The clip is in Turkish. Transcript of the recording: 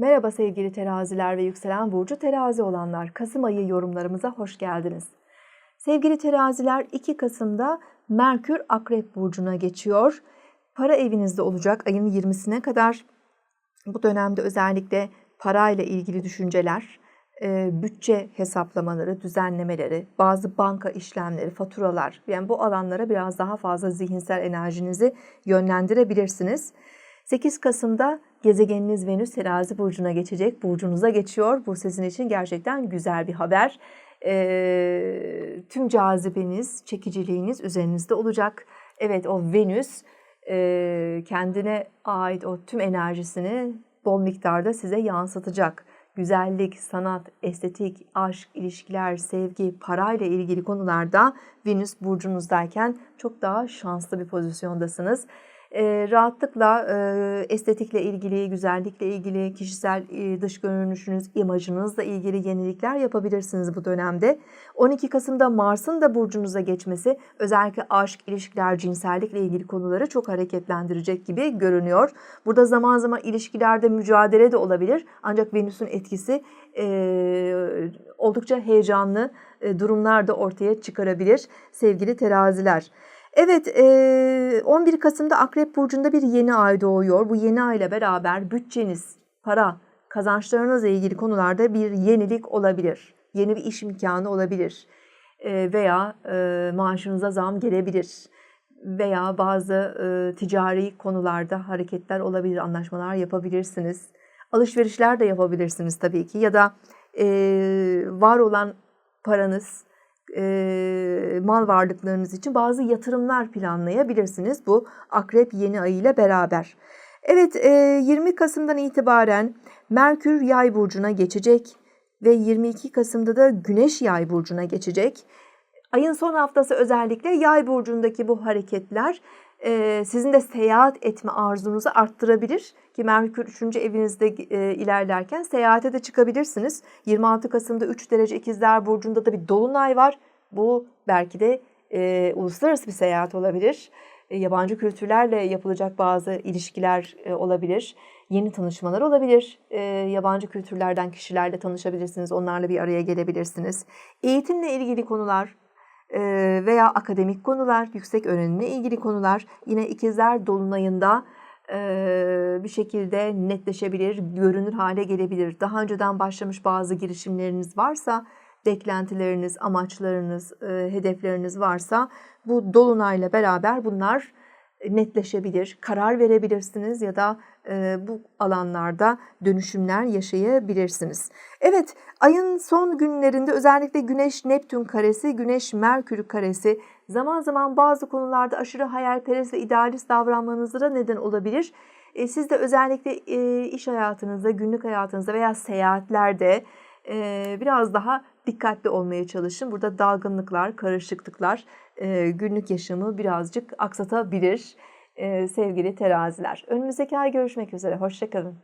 Merhaba sevgili teraziler ve yükselen burcu terazi olanlar. Kasım ayı yorumlarımıza hoş geldiniz. Sevgili teraziler 2 Kasım'da Merkür Akrep Burcu'na geçiyor. Para evinizde olacak ayın 20'sine kadar. Bu dönemde özellikle parayla ilgili düşünceler, e, bütçe hesaplamaları, düzenlemeleri, bazı banka işlemleri, faturalar yani bu alanlara biraz daha fazla zihinsel enerjinizi yönlendirebilirsiniz. 8 Kasım'da gezegeniniz Venüs terazi burcuna geçecek. Burcunuza geçiyor. Bu sizin için gerçekten güzel bir haber. E, tüm cazibeniz, çekiciliğiniz üzerinizde olacak. Evet o Venüs e, kendine ait o tüm enerjisini bol miktarda size yansıtacak. Güzellik, sanat, estetik, aşk, ilişkiler, sevgi, parayla ilgili konularda Venüs burcunuzdayken çok daha şanslı bir pozisyondasınız e, rahatlıkla e, estetikle ilgili, güzellikle ilgili, kişisel e, dış görünüşünüz, imajınızla ilgili yenilikler yapabilirsiniz bu dönemde. 12 Kasım'da Mars'ın da burcunuza geçmesi özellikle aşk, ilişkiler, cinsellikle ilgili konuları çok hareketlendirecek gibi görünüyor. Burada zaman zaman ilişkilerde mücadele de olabilir ancak Venüs'ün etkisi e, oldukça heyecanlı e, durumlar da ortaya çıkarabilir sevgili teraziler. Evet 11 Kasım'da Akrep Burcu'nda bir yeni ay doğuyor. Bu yeni ay ile beraber bütçeniz, para, kazançlarınızla ilgili konularda bir yenilik olabilir. Yeni bir iş imkanı olabilir veya maaşınıza zam gelebilir veya bazı ticari konularda hareketler olabilir, anlaşmalar yapabilirsiniz. Alışverişler de yapabilirsiniz tabii ki ya da var olan paranız, e, mal varlıklarınız için bazı yatırımlar planlayabilirsiniz bu akrep yeni ayı ile beraber. Evet e, 20 Kasım'dan itibaren Merkür yay burcuna geçecek ve 22 Kasım'da da Güneş yay burcuna geçecek. Ayın son haftası özellikle yay burcundaki bu hareketler e, sizin de seyahat etme arzunuzu arttırabilir ki Merkür 3. evinizde e, ilerlerken seyahate de çıkabilirsiniz. 26 Kasım'da 3 derece ikizler burcunda da bir dolunay var. Bu belki de e, uluslararası bir seyahat olabilir. E, yabancı kültürlerle yapılacak bazı ilişkiler e, olabilir. Yeni tanışmalar olabilir. E, yabancı kültürlerden kişilerle tanışabilirsiniz. Onlarla bir araya gelebilirsiniz. Eğitimle ilgili konular, veya akademik konular, yüksek öğrenimle ilgili konular yine ikizler dolunayında bir şekilde netleşebilir, görünür hale gelebilir. Daha önceden başlamış bazı girişimleriniz varsa, beklentileriniz, amaçlarınız, hedefleriniz varsa bu dolunayla beraber bunlar netleşebilir, karar verebilirsiniz ya da bu alanlarda dönüşümler yaşayabilirsiniz. Evet, ayın son günlerinde özellikle Güneş Neptün karesi, Güneş Merkür karesi zaman zaman bazı konularda aşırı hayalperest ve idealist davranmanıza da neden olabilir. Siz de özellikle iş hayatınızda, günlük hayatınızda veya seyahatlerde biraz daha dikkatli olmaya çalışın. Burada dalgınlıklar, karışıklıklar günlük yaşamı birazcık aksatabilir sevgili teraziler. Önümüzdeki ay görüşmek üzere. Hoşçakalın.